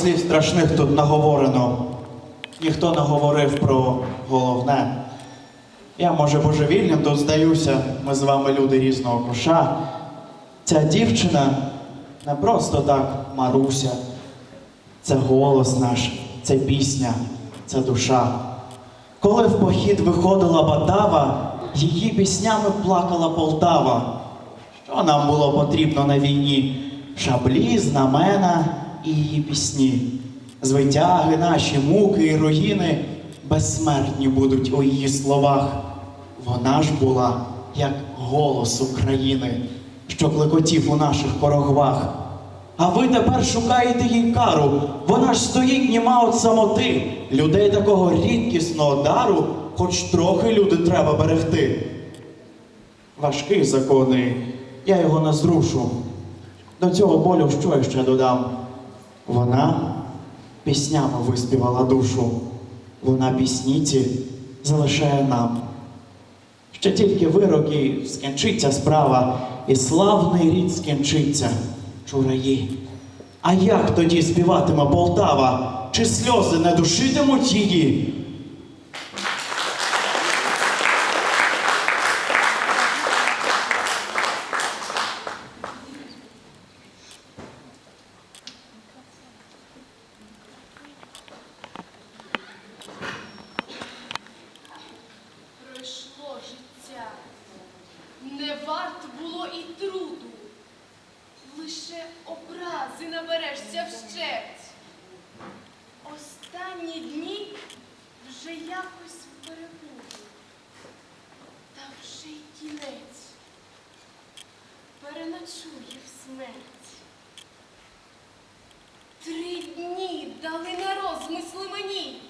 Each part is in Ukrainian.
Слів страшних тут наговорено. Ніхто не говорив про головне. Я, може, божевільним тут здаюся, ми з вами люди різного коша. Ця дівчина не просто так Маруся. Це голос наш, це пісня, це душа. Коли в похід виходила Батава, її піснями плакала Полтава. Що нам було потрібно на війні? Шаблі, знамена і її пісні. Звитяги наші, муки і руїни безсмертні будуть у її словах. Вона ж була як голос України, що клекотів у наших порогвах. А ви тепер шукаєте їй кару. Вона ж стоїть німа от самоти. Людей такого рідкісного дару, хоч трохи люди треба берегти. Важкий закони, я його не зрушу. До цього болю що я ще додам? Вона піснями виспівала душу. Вона пісніці залишає нам. Ще тільки вироки скінчиться справа, і славний рід скінчиться, чураї. А як тоді співатиме Полтава? Чи сльози не душитимуть її? Пройшло життя, не варт було і труду, лише образи наберешся вщерть. Останні дні вже якось перебуду, та вже й кінець переночує в смерть. Три дні дали на розмисли мені.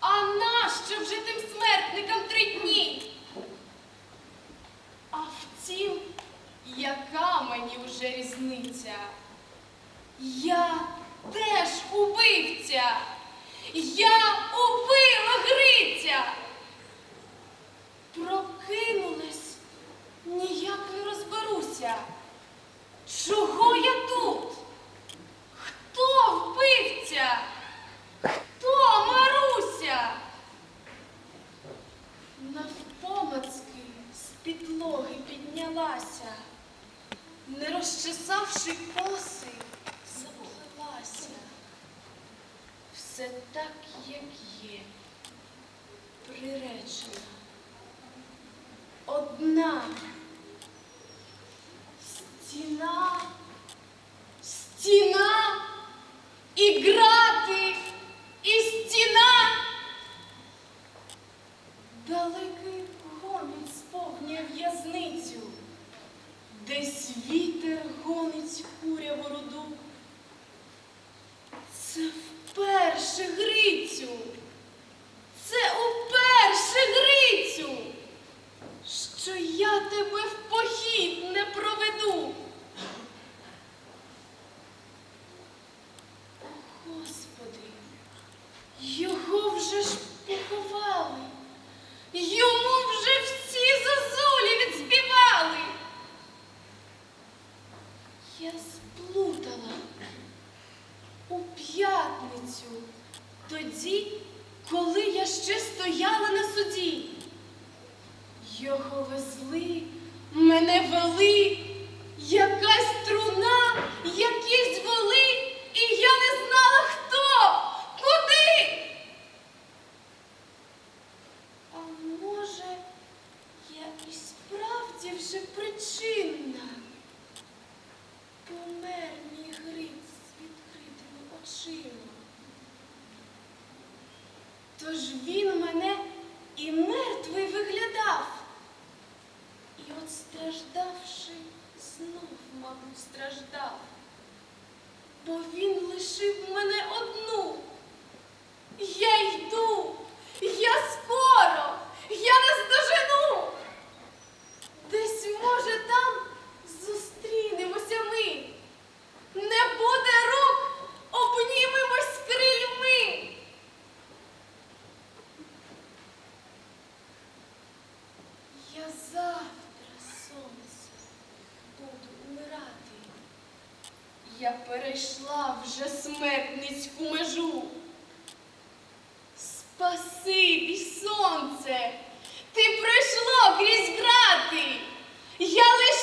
А нащо вже тим смертникам три дні? Втім, яка мені вже різниця? Я теж убивця. Я убила Гриця. Прокинулась, ніяк не розберуся. Чого я тут? Все так, як є, приречена. Одна стіна, стіна Грицю, це уперше Грицю, що я тебе в похід не проведу. Господи, його вже ж поховали, йому вже всі зозулі відспівали. Я сплутала у п'ятницю, тоді, коли я ще стояла на суді. Його везли, мене вели, якась струна, якісь воли, і я не знала хто, куди. А може, я і вже причинна. Помер мій Гриць з відкритими очима. Тож він мене і мертвий виглядав. І от страждавши, знов, мабуть, страждав, бо він лишив мене одну. Я йду, я скоро, я не здожену. Десь, може, там зустрінемося ми. Не буде рук, обнімемось крильми. Я завтра, сонце, буду умирати. Я перейшла вже смертницьку межу. Спасибі, сонце, ти пройшло крізь грати. Я лиш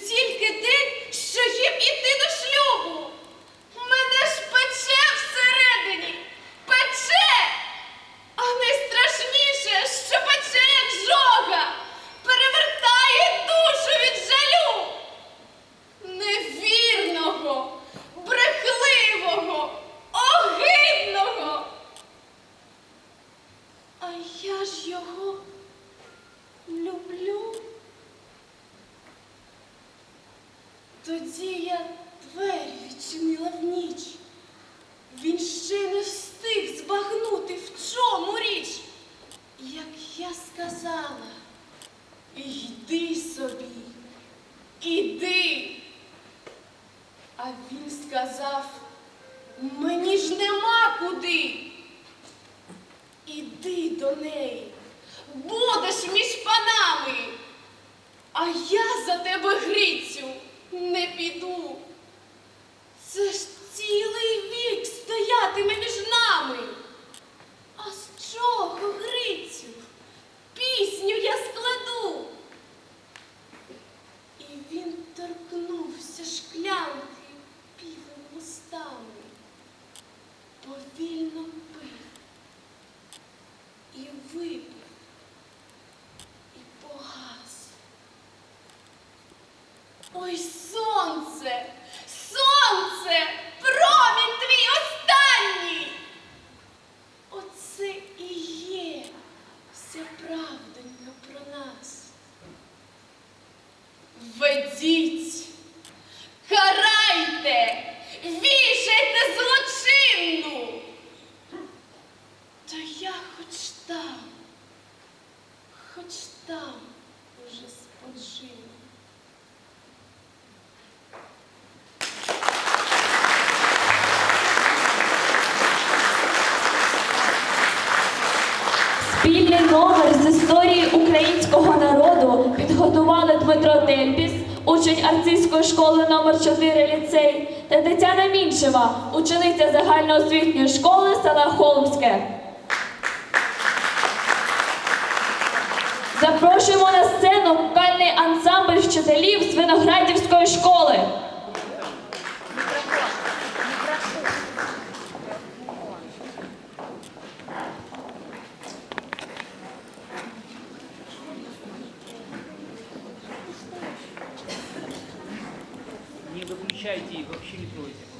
тільки день, що їм іти до шлюбу. Мене ж пече всередині, пече, а найстрашніше, що пече, як жога, перевертає душу від жалю. Невірного, брехливого, огидного. А я ж його люблю. Тоді я двері відчинила в ніч. Він ще не встиг збагнути, в чому річ. Як я сказала, йди собі, іди. А він сказав, мені ж нема куди. Іди до неї, будеш між панами. А я за тебе, Грицю, не піду. Це ж цілий вік стоятиме між нами. А з чого, Грицю? Пісню я складу. І він торкнувся шклянки півим устами, повільно пив і випив, і погас. Ой, сонце, сонце, промінь твій останній. Оце і є вся правдонька про нас. Ведіть, карайте, вішайте злочинну. Та я хоч там, хоч там уже спочину. Номер з історії українського народу підготували Дмитро Тельпіс, учень арцизької школи номер 4 ліцей, та Тетяна Міншева, учениця загальноосвітньої школи села Холмське. Запрошуємо на сцену вокальний ансамбль вчителів з Виноградівської школи. Не выключайте их, вообще не тройте.